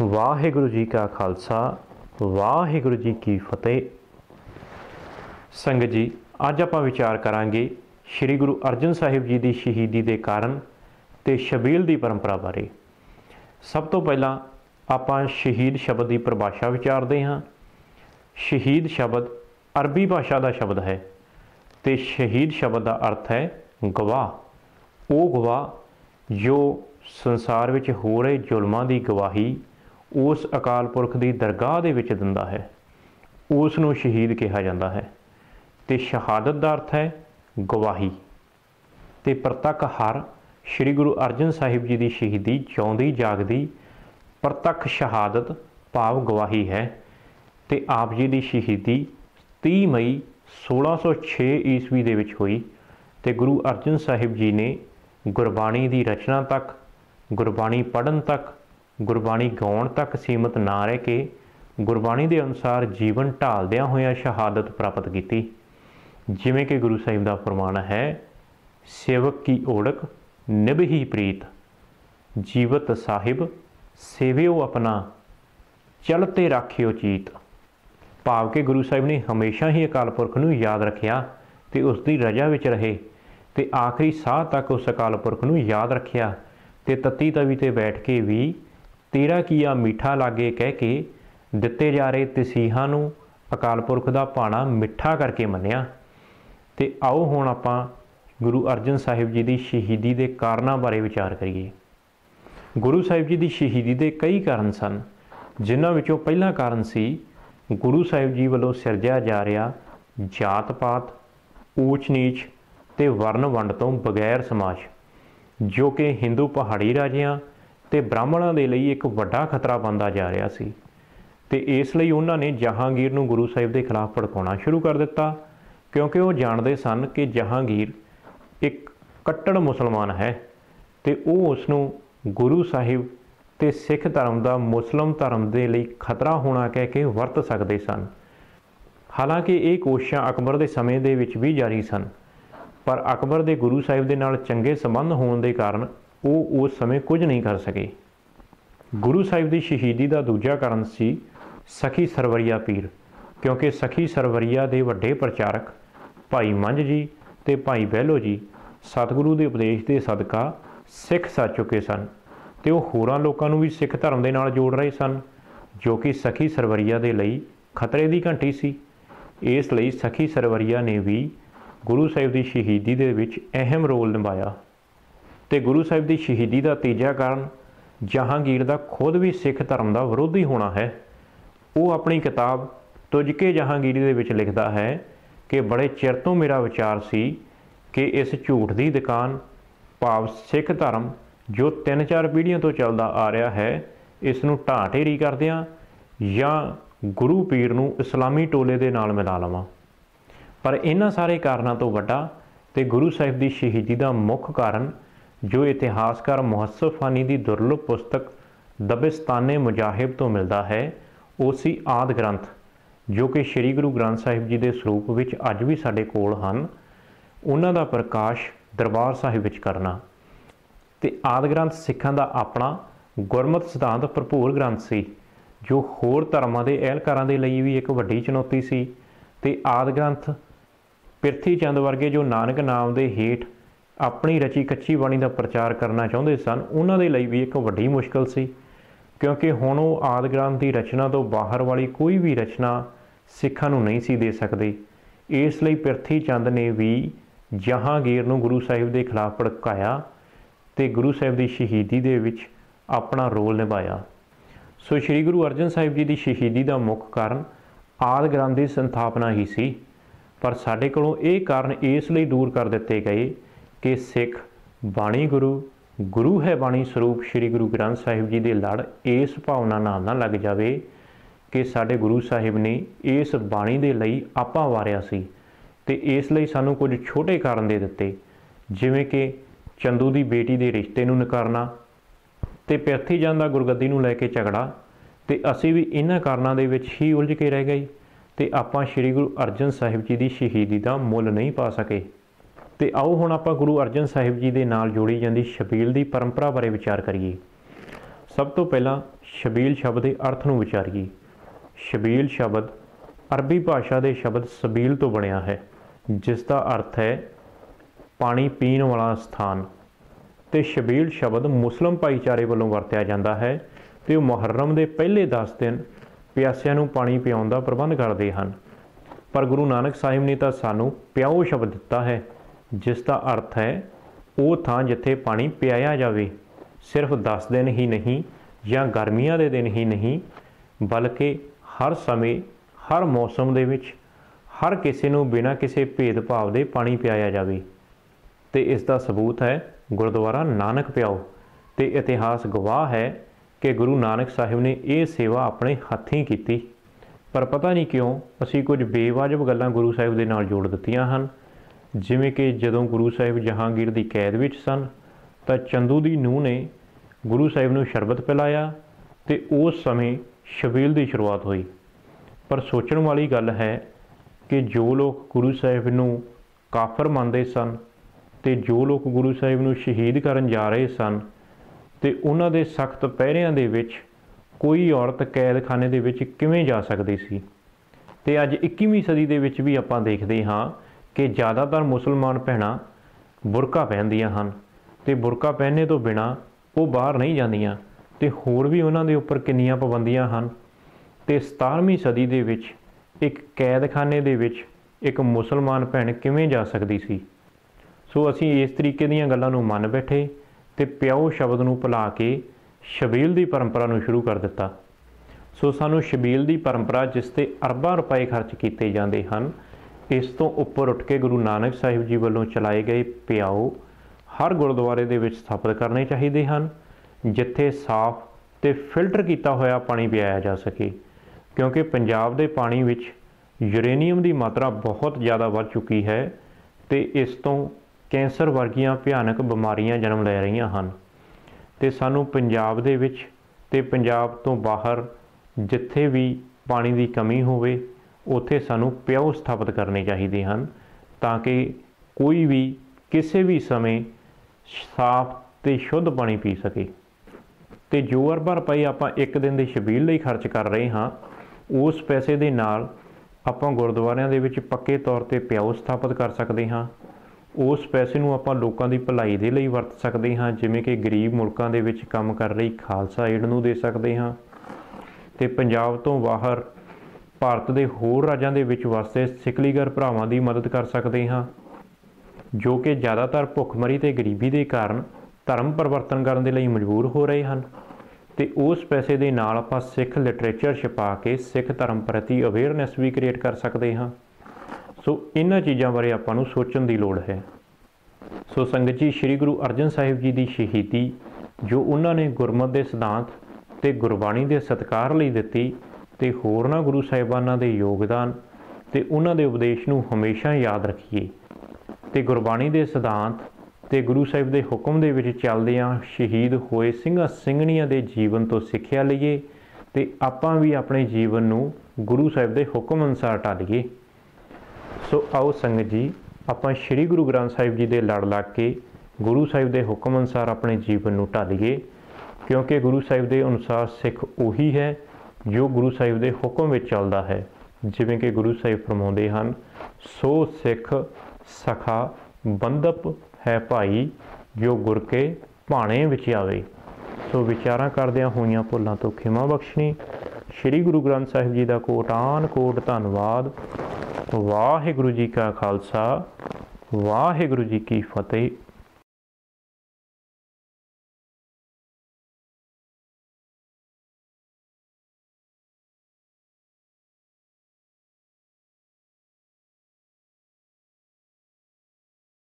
ਵਾਹਿਗੁਰੂ ਜੀ ਕਾ ਖਾਲਸਾ, ਵਾਹਿਗੁਰੂ ਜੀ ਕੀ ਫਤਿਹ। ਸੰਗਤ ਜੀ, ਅੱਜ ਆਪਾਂ ਵਿਚਾਰ ਕਰਾਂਗੇ ਸ੍ਰੀ ਗੁਰੂ ਅਰਜਨ ਸਾਹਿਬ ਜੀ ਦੀ ਸ਼ਹੀਦੀ ਦੇ ਕਾਰਨ ਤੇ ਸ਼ਬੀਲ ਦੀ ਪਰੰਪਰਾ ਬਾਰੇ। ਸਭ ਤੋਂ ਪਹਿਲਾਂ ਆਪਾਂ ਸ਼ਹੀਦ ਸ਼ਬਦ ਦੀ ਪਰਿਭਾਸ਼ਾ ਵਿਚਾਰਦੇ ਹਾਂ। ਸ਼ਹੀਦ ਸ਼ਬਦ ਅਰਬੀ ਭਾਸ਼ਾ ਦਾ ਸ਼ਬਦ ਹੈ ਤੇ ਸ਼ਹੀਦ ਸ਼ਬਦ ਦਾ ਅਰਥ ਹੈ ਗਵਾਹ। ਉਹ ਗਵਾਹ ਜੋ ਸੰਸਾਰ ਵਿੱਚ ਹੋ ਰਹੇ ਜ਼ੁਲਮਾਂ ਦੀ ਗਵਾਹੀ ਉਸ ਅਕਾਲ ਪੁਰਖ ਦੀ ਦਰਗਾਹ ਦੇ ਵਿੱਚ ਦਿੰਦਾ ਹੈ। ਉਸ ਨੂੰ ਸ਼ਹੀਦ ਕਿਹਾ ਜਾਂਦਾ ਹੈ। ਤੇ ਸ਼ਹਾਦਤ ਦਾ ਅਰਥ ਹੈ ਗਵਾਹੀ। ਤੇ ਪ੍ਰਤੱਖ ਹਰ ਸ੍ਰੀ ਗੁਰੂ ਅਰਜਨ ਸਾਹਿਬ ਜੀ ਦੀ ਸ਼ਹੀਦੀ, ਜਿਉਂਦੀ, ਜਾਗਦੀ ਪ੍ਰਤੱਖ ਸ਼ਹਾਦਤ, ਭਾਵ ਗਵਾਹੀ ਹੈ। ਤੇ ਆਪ ਜੀ ਦੀ ਸ਼ਹੀਦੀ 30 ਮਈ 1606 ਈਸਵੀ ਦੇ ਵਿੱਚ ਹੋਈ ਤੇ ਗੁਰੂ ਅਰਜਨ ਸਾਹਿਬ ਜੀ ਨੇ ਗੁਰਬਾਣੀ ਦੀ ਰਚਨਾ ਤੱਕ, ਗੁਰਬਾਣੀ ਪੜ੍ਹਨ ਤੱਕ ਗੁਰਬਾਣੀ ਗਾਉਣ ਤੱਕ ਸੀਮਤ ਨਾ ਰਹਿ ਕੇ ਗੁਰਬਾਣੀ ਦੇ ਅਨੁਸਾਰ ਜੀਵਨ ਢਾਲਦਿਆਂ ਹੋਇਆਂ ਸ਼ਹਾਦਤ ਪ੍ਰਾਪਤ ਕੀਤੀ। ਜਿਵੇਂ ਕਿ ਗੁਰੂ ਸਾਹਿਬ ਦਾ ਫਰਮਾਨ ਹੈ, ਸੇਵਕ ਕੀ ਓੜਕ ਨਿਭਹੀ ਪ੍ਰੀਤ। ਜੀਵਤ ਸਾਹਿਬ, ਸੇਵਿਓ ਆਪਣਾ ਚਲਤੇ ਰਾਖਿਓ ਚੀਤ। ਭਾਵ ਕਿ ਗੁਰੂ ਸਾਹਿਬ ਨੇ ਹਮੇਸ਼ਾ ਹੀ ਅਕਾਲ ਪੁਰਖ ਨੂੰ ਯਾਦ ਰੱਖਿਆ ਤੇ ਉਸ ਦੀ ਰਜਾ ਵਿੱਚ ਰਹੇ ਤੇ ਆਖਰੀ ਸਾਹ ਤੱਕ ਉਸ ਅਕਾਲ ਪੁਰਖ ਨੂੰ ਯਾਦ ਰੱਖਿਆ ਤੇ ਤਤੀ ਤਵੀ ਤੇ ਬੈਠ ਕੇ ਵੀ ਤੇਰਾ ਕੀਆ ਮਿੱਠਾ ਲਾਗੇ ਕਹਿ ਕੇ ਦਿੱਤੇ ਜਾ ਰਹੇ ਤਸੀਹਾਂ ਨੂੰ ਅਕਾਲ ਪੁਰਖ ਦਾ ਭਾਣਾ ਮਿੱਠਾ ਕਰਕੇ ਮੰਨਿਆ। ਤੇ ਆਓ ਹੁਣ ਆਪਾਂ ਗੁਰੂ ਅਰਜਨ ਸਾਹਿਬ ਜੀ ਦੀ ਸ਼ਹੀਦੀ ਦੇ ਕਾਰਨਾਂ ਬਾਰੇ ਵਿਚਾਰ ਕਰੀਏ। ਗੁਰੂ ਸਾਹਿਬ ਜੀ ਦੀ ਸ਼ਹੀਦੀ ਦੇ ਕਈ ਕਾਰਨ ਸਨ, ਜਿਨ੍ਹਾਂ ਵਿੱਚੋਂ ਪਹਿਲਾ ਕਾਰਨ ਸੀ ਗੁਰੂ ਸਾਹਿਬ ਜੀ ਵੱਲੋਂ ਸਿਰਜਿਆ ਜਾ ਰਿਹਾ ਜਾਤ ਪਾਤ, ਊਚ ਨੀਚ ਤੇ ਵਰਨ ਵੰਡ ਤੋਂ ਬਗੈਰ ਸਮਾਜ, ਜੋ ਕਿ ਹਿੰਦੂ ਪਹਾੜੀ ਰਾਜਿਆਂ ਤੇ ਬ੍ਰਾਹਮਣਾਂ ਦੇ ਲਈ ਇੱਕ ਵੱਡਾ ਖਤਰਾ ਬਣਦਾ ਜਾ ਰਿਹਾ ਸੀ ਤੇ ਇਸ ਲਈ ਉਹਨਾਂ ਨੇ ਜਹਾਂਗੀਰ ਨੂੰ ਗੁਰੂ ਸਾਹਿਬ ਦੇ ਖਿਲਾਫ ਭੜਕਾਉਣਾ ਸ਼ੁਰੂ ਕਰ ਦਿੱਤਾ, ਕਿਉਂਕਿ ਉਹ ਜਾਣਦੇ ਸਨ ਕਿ ਜਹਾਂਗੀਰ ਇੱਕ ਕੱਟੜ ਮੁਸਲਮਾਨ ਹੈ ਤੇ ਉਹ ਉਸ ਨੂੰ ਗੁਰੂ ਸਾਹਿਬ ਤੇ ਸਿੱਖ ਧਰਮ ਦਾ ਮੁਸਲਮ ਧਰਮ ਦੇ ਲਈ ਖਤਰਾ ਹੋਣਾ ਕਹਿ ਕੇ ਵਰਤ ਸਕਦੇ ਸਨ। ਹਾਲਾਂਕਿ ਇਹ ਕੋਸ਼ਿਸ਼ਾਂ ਅਕਬਰ ਦੇ ਸਮੇਂ ਦੇ ਵਿੱਚ ਵੀ ਜਾਰੀ ਸਨ, ਪਰ ਅਕਬਰ ਦੇ ਗੁਰੂ ਸਾਹਿਬ ਦੇ ਨਾਲ ਚੰਗੇ ਸੰਬੰਧ ਹੋਣ ਦੇ ਕਾਰਨ ਉਹ ਉਸ ਸਮੇਂ ਕੁਝ ਨਹੀਂ ਕਰ ਸਕੇ। ਗੁਰੂ ਸਾਹਿਬ ਦੀ ਸ਼ਹੀਦੀ ਦਾ ਦੂਜਾ ਕਾਰਨ ਸੀ ਸਖੀ ਸਰਵਰੀਆ ਪੀਰ, ਕਿਉਂਕਿ ਸਖੀ ਸਰਵਰੀਆ ਦੇ ਵੱਡੇ ਪ੍ਰਚਾਰਕ ਭਾਈ ਮੰਝ ਜੀ ਤੇ ਭਾਈ ਬਹਿਲੋ ਜੀ ਸਤਿਗੁਰੂ ਦੇ ਉਪਦੇਸ਼ ਦੇ ਸਦਕਾ ਸਿੱਖ ਸੱਜ ਚੁੱਕੇ ਸਨ ਤੇ ਉਹ ਹੋਰਾਂ ਲੋਕਾਂ ਨੂੰ ਵੀ ਸਿੱਖ ਧਰਮ ਦੇ ਨਾਲ ਜੋੜ ਰਹੇ ਸਨ, ਜੋ ਕਿ ਸਖੀ ਸਰਵਰੀਆ ਦੇ ਲਈ ਖਤਰੇ ਦੀ ਘੰਟੀ ਸੀ। ਇਸ ਲਈ ਸਖੀ ਸਰਵਰੀਆ ਨੇ ਵੀ ਗੁਰੂ ਸਾਹਿਬ ਦੀ ਸ਼ਹੀਦੀ ਦੇ ਵਿੱਚ ਅਹਿਮ ਰੋਲ ਨਿਭਾਇਆ। ਤੇ ਗੁਰੂ ਸਾਹਿਬ ਦੀ ਸ਼ਹੀਦੀ ਦਾ ਤੀਜਾ ਕਾਰਨ ਜਹਾਂਗੀਰ ਦਾ ਖੁਦ ਵੀ ਸਿੱਖ ਧਰਮ ਦਾ ਵਿਰੋਧੀ ਹੋਣਾ ਹੈ। ਉਹ ਆਪਣੀ ਕਿਤਾਬ ਤੁਜਕੇ ਜਹਾਂਗੀਰੀ ਦੇ ਵਿੱਚ ਲਿਖਦਾ ਹੈ ਕਿ ਬੜੇ ਚਿਰ ਤੋਂ ਮੇਰਾ ਵਿਚਾਰ ਸੀ ਕਿ ਇਸ ਝੂਠ ਦੀ ਦੁਕਾਨ, ਭਾਵ ਸਿੱਖ ਧਰਮ, ਜੋ 3-4 ਪੀੜ੍ਹੀਆਂ ਤੋਂ ਚੱਲਦਾ ਆ ਰਿਹਾ ਹੈ, ਇਸ ਨੂੰ ਢਾਹ ਢੇਰੀ ਕਰਦਿਆਂ ਜਾਂ ਗੁਰੂ ਪੀਰ ਨੂੰ ਇਸਲਾਮੀ ਟੋਲੇ ਦੇ ਨਾਲ ਮਿਲਾ ਲਵਾਂ। ਪਰ ਇਹਨਾਂ ਸਾਰੇ ਕਾਰਨਾਂ ਤੋਂ ਵੱਡਾ ਤੇ ਗੁਰੂ ਸਾਹਿਬ ਦੀ ਸ਼ਹੀਦੀ ਦਾ ਮੁੱਖ ਕਾਰਨ ਜੋ ਇਤਿਹਾਸਕਾਰ ਮੁਹੱਸਫ ਫਾਨੀ ਦੀ ਦੁਰਲਭ ਪੁਸਤਕ ਦਬਿਸਤਾਨੇ ਮੁਜਾਹਿਬ ਤੋਂ ਮਿਲਦਾ ਹੈ, ਉਹ ਸੀ ਆਦ ਗ੍ਰੰਥ, ਜੋ ਕਿ ਸ੍ਰੀ ਗੁਰੂ ਗ੍ਰੰਥ ਸਾਹਿਬ ਜੀ ਦੇ ਸਰੂਪ ਵਿੱਚ ਅੱਜ ਵੀ ਸਾਡੇ ਕੋਲ ਹਨ। ਉਹਨਾਂ ਦਾ ਪ੍ਰਕਾਸ਼ ਦਰਬਾਰ ਸਾਹਿਬ ਵਿੱਚ ਕਰਨਾ। ਤੇ ਆਦ ਗ੍ਰੰਥ ਸਿੱਖਾਂ ਦਾ ਆਪਣਾ ਗੁਰਮਤ ਸਿਧਾਂਤ ਭਰਪੂਰ ਗ੍ਰੰਥ ਸੀ, ਜੋ ਹੋਰ ਧਰਮਾਂ ਦੇ ਅਹਿਲਕਾਰਾਂ ਦੇ ਲਈ ਵੀ ਇੱਕ ਵੱਡੀ ਚੁਣੌਤੀ ਸੀ। ਤੇ ਆਦ ਗ੍ਰੰਥ ਪਿਰਥੀ ਚੰਦ ਵਰਗੇ ਜੋ ਨਾਨਕ ਨਾਮ ਦੇ ਹੇਠ ਆਪਣੀ ਰਚੀ ਕੱਚੀ ਬਾਣੀ ਦਾ ਪ੍ਰਚਾਰ ਕਰਨਾ ਚਾਹੁੰਦੇ ਸਨ। ਉਹਨਾਂ ਦੇ ਲਈ ਵੀ ਇੱਕ ਵੱਡੀ ਮੁਸ਼ਕਲ ਸੀ, ਕਿਉਂਕਿ ਹੁਣ ਉਹ ਆਦਿ ਗ੍ਰੰਥ ਦੀ ਰਚਨਾ ਤੋਂ ਬਾਹਰ ਵਾਲੀ ਕੋਈ ਵੀ ਰਚਨਾ ਸਿੱਖਾਂ ਨੂੰ ਨਹੀਂ ਸੀ ਦੇ ਸਕਦੇ। ਇਸ ਲਈ ਪਿਰਥੀ ਚੰਦ ਨੇ ਵੀ ਜਹਾਂਗੀਰ ਨੂੰ ਗੁਰੂ ਸਾਹਿਬ ਦੇ ਖਿਲਾਫ ਭੜਕਾਇਆ ਤੇ ਗੁਰੂ ਸਾਹਿਬ ਦੀ ਸ਼ਹੀਦੀ ਦੇ ਵਿੱਚ ਆਪਣਾ ਰੋਲ ਨਿਭਾਇਆ। ਸੋ ਸ੍ਰੀ ਗੁਰੂ ਅਰਜਨ ਸਾਹਿਬ ਜੀ ਦੀ ਸ਼ਹੀਦੀ ਦਾ ਮੁੱਖ ਕਾਰਨ ਆਦਿ ਗ੍ਰੰਥ ਦੀ ਸੰਥਾਪਨਾ ਹੀ ਸੀ, ਪਰ ਸਾਡੇ ਕੋਲੋਂ ਇਹ ਕਾਰਨ ਇਸ ਲਈ ਦੂਰ ਕਰ ਦਿੱਤੇ ਗਏ ਕਿ ਸਿੱਖ ਬਾਣੀ ਗੁਰੂ ਗੁਰੂ ਹੈ ਬਾਣੀ ਸਰੂਪ ਸ੍ਰੀ ਗੁਰੂ ਗ੍ਰੰਥ ਸਾਹਿਬ ਜੀ ਦੇ ਲੜ ਇਸ ਭਾਵਨਾ ਨਾਲ ਨਾ ਲੱਗ ਜਾਵੇ ਕਿ ਸਾਡੇ ਗੁਰੂ ਸਾਹਿਬ ਨੇ ਇਸ ਬਾਣੀ ਦੇ ਲਈ ਆਪਾ ਵਾਰਿਆ ਸੀ ਤੇ ਇਸ ਲਈ ਸਾਨੂੰ ਕੁਝ ਛੋਟੇ ਕਾਰਨ ਦੇ ਦਿੱਤੇ, ਜਿਵੇਂ ਕਿ ਚੰਦੂ ਦੀ ਬੇਟੀ ਦੇ ਰਿਸ਼ਤੇ ਨੂੰ ਨਕਾਰਨਾ ਤੇ ਪਿਰਥੀ ਜਾਂਦਾ ਗੁਰਗੱਦੀ ਨੂੰ ਲੈ ਕੇ ਝਗੜਾ ਤੇ ਅਸੀਂ ਵੀ ਇਹਨਾਂ ਕਾਰਨਾਂ ਦੇ ਵਿੱਚ ਹੀ ਉਲਝ ਕੇ ਰਹਿ ਗਏ ਤੇ ਆਪਾਂ ਸ੍ਰੀ ਗੁਰੂ ਅਰਜਨ ਸਾਹਿਬ ਜੀ ਦੀ ਸ਼ਹੀਦੀ ਦਾ ਮੁੱਲ ਨਹੀਂ ਪਾ ਸਕੇ। ਤੇ ਆਓ ਹੁਣ ਆਪਾਂ ਗੁਰੂ ਅਰਜਨ ਸਾਹਿਬ ਜੀ ਦੇ ਨਾਲ ਜੋੜੀ ਜਾਂਦੀ ਸ਼ਬੀਲ ਦੀ ਪਰੰਪਰਾ ਬਾਰੇ ਵਿਚਾਰ ਕਰੀਏ। ਸਭ ਤੋਂ ਪਹਿਲਾਂ ਸ਼ਬੀਲ ਸ਼ਬਦ ਦੇ ਅਰਥ ਨੂੰ ਵਿਚਾਰੀਏ। ਸ਼ਬੀਲ ਸ਼ਬਦ ਅਰਬੀ ਭਾਸ਼ਾ ਦੇ ਸ਼ਬਦ ਸਬੀਲ ਤੋਂ ਬਣਿਆ ਹੈ, ਜਿਸ ਦਾ ਅਰਥ ਹੈ ਪਾਣੀ ਪੀਣ ਵਾਲਾ ਸਥਾਨ। ਤੇ ਸ਼ਬੀਲ ਸ਼ਬਦ ਮੁਸਲਮ ਭਾਈਚਾਰੇ ਵੱਲੋਂ ਵਰਤਿਆ ਜਾਂਦਾ ਹੈ ਤੇ ਉਹ ਮੁਹਰਮ ਦੇ ਪਹਿਲੇ 10 ਦਿਨ ਪਿਆਸਿਆਂ ਨੂੰ ਪਾਣੀ ਪਿਆਉਣ ਦਾ ਪ੍ਰਬੰਧ ਕਰਦੇ ਹਨ। ਪਰ ਗੁਰੂ ਨਾਨਕ ਸਾਹਿਬ ਨੇ ਤਾਂ ਸਾਨੂੰ ਪਿਆਓ ਸ਼ਬਦ ਦਿੱਤਾ ਹੈ। ਜਿਸ ਦਾ ਅਰਥ ਹੈ, ਉਹ ਥਾਂ ਜਿੱਥੇ ਪਾਣੀ ਪਿਆਇਆ ਜਾਵੇ, ਸਿਰਫ 10 ਦਿਨ ਹੀ ਨਹੀਂ ਜਾਂ ਗਰਮੀਆਂ ਦੇ ਦਿਨ ਹੀ ਨਹੀਂ, ਬਲਕਿ ਹਰ ਸਮੇਂ, ਹਰ ਮੌਸਮ ਦੇ ਵਿੱਚ, ਹਰ ਕਿਸੇ ਨੂੰ ਬਿਨਾਂ ਕਿਸੇ ਭੇਦਭਾਵ ਦੇ ਪਾਣੀ ਪਿਆਇਆ ਜਾਵੇ। ਤੇ ਇਸ ਦਾ ਸਬੂਤ ਹੈ, ਗੁਰਦੁਆਰਾ ਨਾਨਕ ਪਿਆਓ। ਤੇ ਇਤਿਹਾਸ ਗਵਾਹ ਹੈ ਕਿ ਗੁਰੂ ਨਾਨਕ ਸਾਹਿਬ ਨੇ ਇਹ ਸੇਵਾ ਆਪਣੇ ਹੱਥੀਂ ਕੀਤੀ। ਪਰ ਪਤਾ ਨਹੀਂ ਕਿਉਂ, ਅਸੀਂ ਕੁਝ ਬੇਵਾਜਬ ਗੱਲਾਂ ਗੁਰੂ ਸਾਹਿਬ ਦੇ ਨਾਲ ਜੋੜ ਦਿੱਤੀਆਂ ਹਨ। ਜਿਵੇਂ ਕਿ ਜਦੋਂ ਗੁਰੂ ਸਾਹਿਬ ਜਹਾਂਗੀਰ ਦੀ ਕੈਦ ਵਿੱਚ ਸਨ, ਤਾਂ ਚੰਦੂ ਦੀ ਨੂੰਹ ਨੇ ਗੁਰੂ ਸਾਹਿਬ ਨੂੰ ਸ਼ਰਬਤ ਪਿਲਾਇਆ ਤੇ ਉਸ ਸਮੇਂ ਸ਼ਬੀਲ ਦੀ ਸ਼ੁਰੂਆਤ ਹੋਈ। ਪਰ ਸੋਚਣ ਵਾਲੀ ਗੱਲ ਹੈ ਕਿ ਜੋ ਲੋਕ ਗੁਰੂ ਸਾਹਿਬ ਨੂੰ ਕਾਫਰ ਮੰਨਦੇ ਸਨ ਤੇ ਜੋ ਲੋਕ ਗੁਰੂ ਸਾਹਿਬ ਨੂੰ ਸ਼ਹੀਦ ਕਰਨ ਜਾ ਰਹੇ ਸਨ ਤੇ ਉਹਨਾਂ ਦੇ ਸਖਤ ਪਹਿਰਿਆਂ ਦੇ ਵਿੱਚ ਕੋਈ ਔਰਤ ਕੈਦਖਾਨੇ ਦੇ ਵਿੱਚ ਕਿਵੇਂ ਜਾ ਸਕਦੀ ਸੀ। ਤੇ ਅੱਜ 21ਵੀਂ ਸਦੀ ਦੇ ਵਿੱਚ ਵੀ ਆਪਾਂ ਦੇਖਦੇ ਹਾਂ ਕਿ ਜ਼ਿਆਦਾਤਰ ਮੁਸਲਮਾਨ ਭੈਣਾਂ ਬੁਰਕਾ ਪਹਿਨਦੀਆਂ ਹਨ ਤੇ ਬੁਰਕਾ ਪਹਿਨੇ ਤੋਂ ਬਿਨਾ ਉਹ ਬਾਹਰ ਨਹੀਂ ਜਾਂਦੀਆਂ ਤੇ ਹੋਰ ਵੀ ਉਹਨਾਂ ਦੇ ਉੱਪਰ ਕਿੰਨੀਆਂ ਪਾਬੰਦੀਆਂ ਹਨ। ਤੇ 17ਵੀਂ ਸਦੀ ਦੇ ਵਿੱਚ ਇੱਕ ਕੈਦਖਾਨੇ ਦੇ ਵਿੱਚ ਇੱਕ ਮੁਸਲਮਾਨ ਭੈਣ ਕਿਵੇਂ ਜਾ ਸਕਦੀ ਸੀ? ਸੋ ਅਸੀਂ ਇਸ ਤਰੀਕੇ ਦੀਆਂ ਗੱਲਾਂ ਨੂੰ ਮੰਨ ਬੈਠੇ ਤੇ ਪਿਓ ਸ਼ਬਦ ਨੂੰ ਭੁਲਾ ਕੇ ਸ਼ਬੀਲ ਦੀ ਪਰੰਪਰਾ ਨੂੰ ਸ਼ੁਰੂ ਕਰ ਦਿੱਤਾ। ਸੋ ਸਾਨੂੰ ਸ਼ਬੀਲ ਦੀ ਪਰੰਪਰਾ ਜਿਸ ਤੇ ਅਰਬਾਂ ਰੁਪਏ ਖਰਚ ਕੀਤੇ ਜਾਂਦੇ ਹਨ ਇਸ ਤੋਂ ਉੱਪਰ ਉੱਠ ਕੇ ਗੁਰੂ ਨਾਨਕ ਸਾਹਿਬ ਜੀ ਵੱਲੋਂ ਚਲਾਏ ਗਏ ਪਿਆਓ ਹਰ ਗੁਰਦੁਆਰੇ ਦੇ ਵਿੱਚ ਸਥਾਪਿਤ ਕਰਨੇ ਚਾਹੀਦੇ ਹਨ, ਜਿੱਥੇ ਸਾਫ਼ ਤੇ ਫਿਲਟਰ ਕੀਤਾ ਹੋਇਆ ਪਾਣੀ ਪਿਆਇਆ ਜਾ ਸਕੇ, ਕਿਉਂਕਿ ਪੰਜਾਬ ਦੇ ਪਾਣੀ ਵਿੱਚ ਯੂਰੇਨੀਅਮ ਦੀ ਮਾਤਰਾ ਬਹੁਤ ਜ਼ਿਆਦਾ ਵੱਧ ਚੁੱਕੀ ਹੈ ਤੇ ਇਸ ਤੋਂ ਕੈਂਸਰ ਵਰਗੀਆਂ ਭਿਆਨਕ ਬਿਮਾਰੀਆਂ ਜਨਮ ਲੈ ਰਹੀਆਂ ਹਨ। ਤੇ ਸਾਨੂੰ ਪੰਜਾਬ ਦੇ ਵਿੱਚ ਤੇ ਪੰਜਾਬ ਤੋਂ ਬਾਹਰ ਜਿੱਥੇ ਵੀ ਪਾਣੀ ਦੀ ਕਮੀ ਹੋਵੇ ਉੱਥੇ ਸਾਨੂੰ ਪਿਆਉ ਸਥਾਪਿਤ ਕਰਨੇ ਚਾਹੀਦੇ ਹਨ ਤਾਂ ਕਿ ਕੋਈ ਵੀ ਕਿਸੇ ਵੀ ਸਮੇਂ ਸਾਫ਼ ਤੇ ਸ਼ੁੱਧ ਪਾਣੀ ਪੀ ਸਕੇ। ਤੇ ਜੋ ਅਰਬਾਂ ਰੁਪਏ ਆਪਾਂ ਇੱਕ ਦਿਨ ਦੇ ਸ਼ਬੀਲ ਲਈ ਖਰਚ ਕਰ ਰਹੇ ਹਾਂ। ਉਸ ਪੈਸੇ ਦੇ ਨਾਲ ਆਪਾਂ ਗੁਰਦੁਆਰਿਆਂ ਦੇ ਵਿੱਚ ਪੱਕੇ ਤੌਰ ਤੇ ਪਿਆਉ ਸਥਾਪਿਤ ਕਰ ਸਕਦੇ ਹਾਂ। ਉਸ ਪੈਸੇ ਨੂੰ ਆਪਾਂ ਲੋਕਾਂ ਦੀ ਭਲਾਈ ਦੇ ਲਈ ਵਰਤ ਸਕਦੇ ਹਾਂ, ਜਿਵੇਂ ਕਿ ਗਰੀਬ ਮੁਲਕਾਂ ਦੇ ਵਿੱਚ ਕੰਮ ਕਰ ਰਹੀ ਖਾਲਸਾ ਏਡ ਨੂੰ ਦੇ ਸਕਦੇ ਹਾਂ। ਤੇ ਪੰਜਾਬ ਤੋਂ ਬਾਹਰ ਭਾਰਤ ਦੇ ਹੋਰ ਰਾਜਾਂ ਦੇ ਵਿੱਚ ਵਸਦੇ ਸਿਕਲੀਗਰ ਭਰਾਵਾਂ ਦੀ ਮਦਦ ਕਰ ਸਕਦੇ ਹਾਂ, ਜੋ ਕਿ ਜ਼ਿਆਦਾਤਰ ਭੁੱਖਮਰੀ ਤੇ ਗਰੀਬੀ ਦੇ ਕਾਰਨ ਧਰਮ ਪਰਿਵਰਤਨ ਕਰਨ ਦੇ ਲਈ ਮਜਬੂਰ ਹੋ ਰਹੇ ਹਨ ਤੇ ਉਸ ਪੈਸੇ ਦੇ ਨਾਲ ਆਪਾਂ ਸਿੱਖ ਲਿਟਰੇਚਰ ਛਪਾ ਕੇ ਸਿੱਖ ਧਰਮ ਪ੍ਰਤੀ ਅਵੇਅਰਨੈਸ ਵੀ ਕ੍ਰੀਏਟ ਕਰ ਸਕਦੇ ਹਾਂ। ਸੋ ਇਹਨਾਂ ਚੀਜ਼ਾਂ ਬਾਰੇ ਆਪਾਂ ਨੂੰ ਸੋਚਣ ਦੀ ਲੋੜ ਹੈ। ਸੋ ਸੰਗਤ ਜੀ, ਸ੍ਰੀ ਗੁਰੂ ਅਰਜਨ ਸਾਹਿਬ ਜੀ ਦੀ ਸ਼ਹੀਦੀ, ਜੋ ਉਹਨਾਂ ਨੇ ਗੁਰਮਤ ਦੇ ਸਿਧਾਂਤ ਤੇ ਗੁਰਬਾਣੀ ਦੇ ਸਤਕਾਰ ਲਈ ਦਿੱਤੀ ਤੇ ਹੋਰਨਾਂ ਗੁਰੂ ਸਾਹਿਬਾਨਾਂ ਦੇ ਯੋਗਦਾਨ ਤੇ ਉਹਨਾਂ ਦੇ ਉਪਦੇਸ਼ ਨੂੰ ਹਮੇਸ਼ਾ ਯਾਦ ਰੱਖੀਏ। ਤੇ ਗੁਰਬਾਣੀ ਦੇ ਸਿਧਾਂਤ ਤੇ ਗੁਰੂ ਸਾਹਿਬ ਦੇ ਹੁਕਮ ਦੇ ਵਿੱਚ ਚੱਲਦਿਆਂ ਸ਼ਹੀਦ ਹੋਏ ਸਿੰਘਾਂ ਸਿੰਘਣੀਆਂ ਦੇ ਜੀਵਨ ਤੋਂ ਸਿੱਖਿਆ ਲਈਏ ਤੇ ਆਪਾਂ ਵੀ ਆਪਣੇ ਜੀਵਨ ਨੂੰ ਗੁਰੂ ਸਾਹਿਬ ਦੇ ਹੁਕਮ ਅਨੁਸਾਰ ਢਾਲੀਏ। ਸੋ ਆਓ ਸੰਗਤ ਜੀ, ਆਪਾਂ ਸ੍ਰੀ ਗੁਰੂ ਗ੍ਰੰਥ ਸਾਹਿਬ ਜੀ ਦੇ ਲੜ ਲੱਗ ਕੇ ਗੁਰੂ ਸਾਹਿਬ ਦੇ ਹੁਕਮ ਅਨੁਸਾਰ ਆਪਣੇ ਜੀਵਨ ਨੂੰ ਢਾਲੀਏ, ਕਿਉਂਕਿ ਗੁਰੂ ਸਾਹਿਬ ਦੇ ਅਨੁਸਾਰ ਸਿੱਖ ਉਹੀ ਹੈ ਜੋ ਗੁਰੂ ਸਾਹਿਬ ਦੇ ਹੁਕਮ ਵਿੱਚ ਚੱਲਦਾ ਹੈ, ਜਿਵੇਂ ਕਿ ਗੁਰੂ ਸਾਹਿਬ ਫਰਮਾਉਂਦੇ ਹਨ, ਸੋ ਸਿੱਖ ਸਖਾ ਬੰਦਪ ਹੈ ਭਾਈ, ਜੋ ਗੁਰ ਕੇ ਭਾਣੇ ਵਿੱਚ ਆਵੇ। ਸੋ ਵਿਚਾਰਾਂ ਕਰਦਿਆਂ ਹੋਈਆਂ ਭੁੱਲਾਂ ਤੋਂ ਖਿਮਾ ਬਖਸ਼ਣੀ। ਸ੍ਰੀ ਗੁਰੂ ਗ੍ਰੰਥ ਸਾਹਿਬ ਜੀ ਦਾ ਕੋਟਾਨ ਕੋਟ ਧੰਨਵਾਦ। ਵਾਹਿਗੁਰੂ ਜੀ ਕਾ ਖਾਲਸਾ, ਵਾਹਿਗੁਰੂ ਜੀ ਕੀ ਫਤਿਹ।